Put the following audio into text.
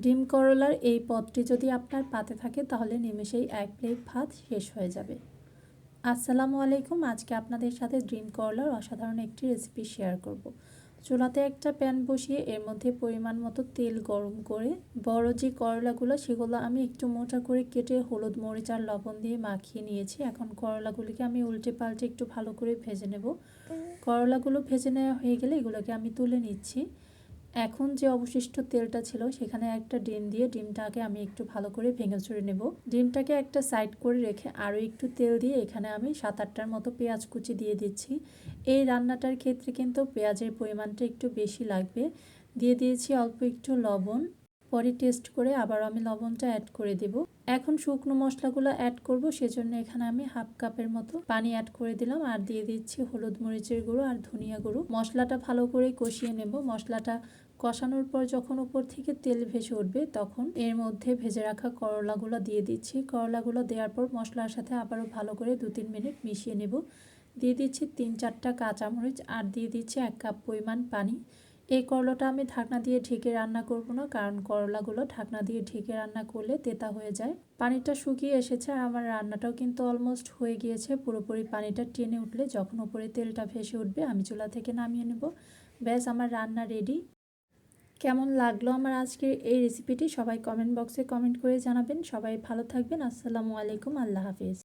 ডিম করলার এই পদটি যদি আপনার পাতে থাকে, তাহলে নিমেষেই এক প্লেট ভাত শেষ হয়ে যাবে। আসসালামু আলাইকুম, আজকে আপনাদের সাথে ডিম করলার অসাধারণ একটি রেসিপি শেয়ার করব। চুলাতে একটা প্যান বসিয়ে এর মধ্যে পরিমাণ মতো তেল গরম করে বড় যে করলাগুলো, সেগুলো আমি একটু মোটা করে কেটে হলুদ, মরিচ আর লবণ দিয়ে মাখিয়ে নিয়েছি। এখন করলাগুলিকে আমি উল্টে পাল্টে একটু ভালো করে ভেজে নেব। করলাগুলো ভেজে নেওয়া হয়ে গেলে এগুলোকে আমি তুলে নিচ্ছি। এখন যে অবশিষ্ট তেলটা ছিল, সেখানে একটা ডিম দিয়ে ডিমটাকে আমি একটু ভালো করে ভেঙে চড়ে নেব। ডিমটাকে একটা সাইড করে রেখে আরও একটু তেল দিয়ে এখানে আমি সাত আটটার মতো পেঁয়াজ কুচি দিয়ে দিচ্ছি। এই রান্নাটার ক্ষেত্রে কিন্তু পেঁয়াজের পরিমাণটা একটু বেশি লাগবে। দিয়ে দিয়েছি অল্প একটু লবণ। পরে টেস্ট করে আবার আমি লবণটা অ্যাড করে দেব। এখন শুকনো মশলাগুলো অ্যাড করব, সেজন্য এখানে আমি হাফ কাপের মতো পানি অ্যাড করে দিলাম। আর দিয়ে দিচ্ছি হলুদ মরিচের গুঁড়ো আর ধনিয়া গুঁড়ো। মশলাটা ভালো করে কষিয়ে নেব। মশলাটা কষানোর পর যখন উপর থেকে তেল ভেসে উঠবে, তখন এর মধ্যে ভেজে রাখা করলাগুলো দিয়ে দিচ্ছি। করলাগুলো দেওয়ার পর মশলার সাথে আবারও ভালো করে দু তিন মিনিট মিশিয়ে নেব। দিয়ে দিচ্ছি তিন চারটা কাঁচামরিচ আর দিয়ে দিচ্ছি এক কাপ পরিমাণ পানি। এই করলাটা আমি ঢাকনা দিয়ে ঢেকে রান্না করব না, কারণ করলাগুলো ঢাকনা দিয়ে ঢেকে রান্না করলে তেতা হয়ে যায়। পানিটা শুকিয়ে এসেছে আর আমার রান্নাটাও কিন্তু অলমোস্ট হয়ে গিয়েছে। পুরোপুরি পানিটা টেনে উঠলে যখন উপরে তেলটা ভেসে উঠবে, আমি চুলা থেকে নামিয়ে নেব। ব্যাস, আমার রান্না রেডি কেমন লাগল আমার আজকের এই রেসিপিটি সবাই কমেন্ট বক্সে কমেন্ট করে জানাবেন। সবাই ভালো থাকবেন। আসসালামু আলাইকুম। আল্লাহ হাফিজ।